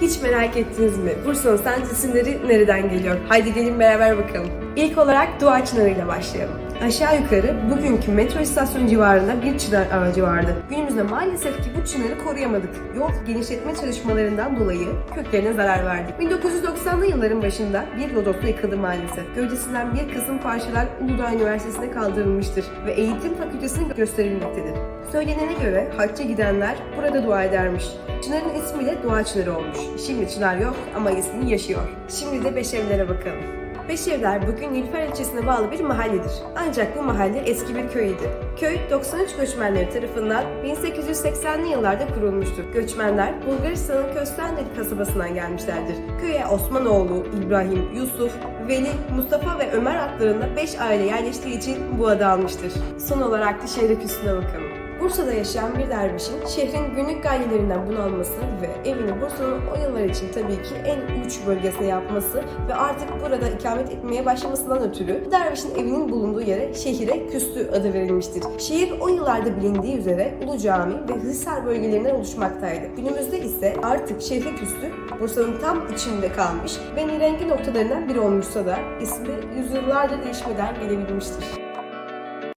Hiç merak ettiniz mi? Bursa'nın sence isimleri nereden geliyor? Haydi gelin beraber bakalım. İlk olarak Dua Çınarı ile başlayalım. Aşağı yukarı bugünkü metro istasyonu civarında bir çınar ağacı vardı. Günümüzde maalesef ki bu çınarı koruyamadık. Yol genişletme çalışmalarından dolayı köklerine zarar verdik. 1990'lı yılların başında bir lodosu yıkıldı maalesef. Gövdesinden bir kısım parçalar Uludağ Üniversitesi'ne kaldırılmıştır ve eğitim fakültesine gösterilmektedir. Söylenene göre hacca gidenler burada dua edermiş. Çınarın ismi de Dua Çınarı olmuş. Şimdi Çınar yok ama ismi yaşıyor. Şimdi de Beşevlere bakalım. Beşevler bugün Nilüfer ilçesine bağlı bir mahalledir. Ancak bu mahalle eski bir köyüydü. Köy 93 göçmenleri tarafından 1880'li yıllarda kurulmuştur. Göçmenler Bulgaristan'ın Köstendil kasabasından gelmişlerdir. Köye Osmanoğlu, İbrahim, Yusuf, Veli, Mustafa ve Ömer adlarında 5 aile yerleştiği için bu adı almıştır. Son olarak da şehre küstüne bakalım. Bursa'da yaşayan bir dervişin şehrin günlük gayelerinden bunalması ve evini Bursa'nın o yıllar için tabii ki en uç bölgesine yapması ve artık burada ikamet etmeye başlamasından ötürü dervişin evinin bulunduğu yere şehire Küstü adı verilmiştir. Şehir o yıllarda bilindiği üzere Ulu Cami ve Hisar bölgelerinden oluşmaktaydı. Günümüzde ise artık şehre Küstü Bursa'nın tam içinde kalmış ve nirengi noktalarından biri olmuşsa da ismi yüzyıllardır değişmeden gelebilmiştir.